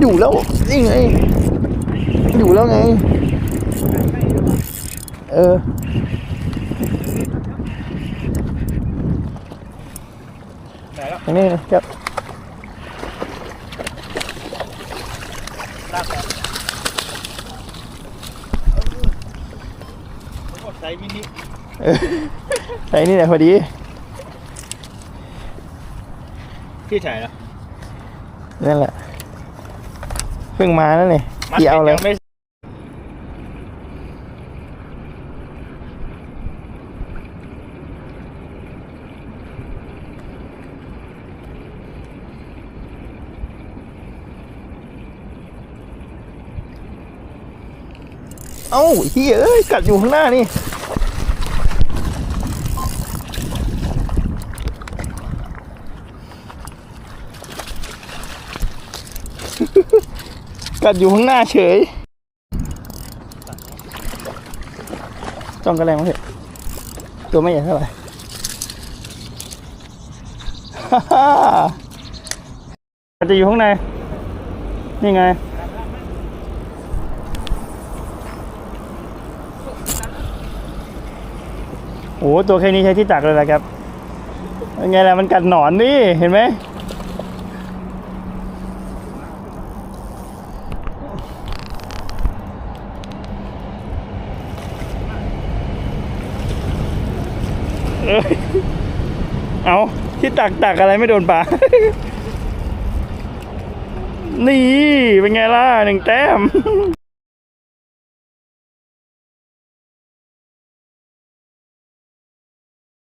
อยู่แล้วนี่ไง อยู่แล้วไง เออไหนแล้วตรงนี้นะครับลากไปโอ้ใส่มินิเออใส่นี่แหละพอดี ที่ไหนแล้วนั่นแหละเพิ่งมานั่นเลยกี่เอาเลยยังไม่เอ้าเฮียเอ้ยกัดอยู่ข้างหน้านี่ กัดอยู่ข้างหน้าเฉยจ้องกระแรงมาเถอะตัวไม่ใหญ่เท่าไหร่ฮ่าฮ่ามันจะอยู่ข้างใน นี่ไง โอ้โหตัวแค่นี้ใช้ที่ตักเลยแหละครับยังไงล่ะมันกัดหนอนนี่ เห็นไหม เอาที่ตักตักอะไรไม่โดนปลา นี่ เป็นไงล่ะหนึ่งแต้ม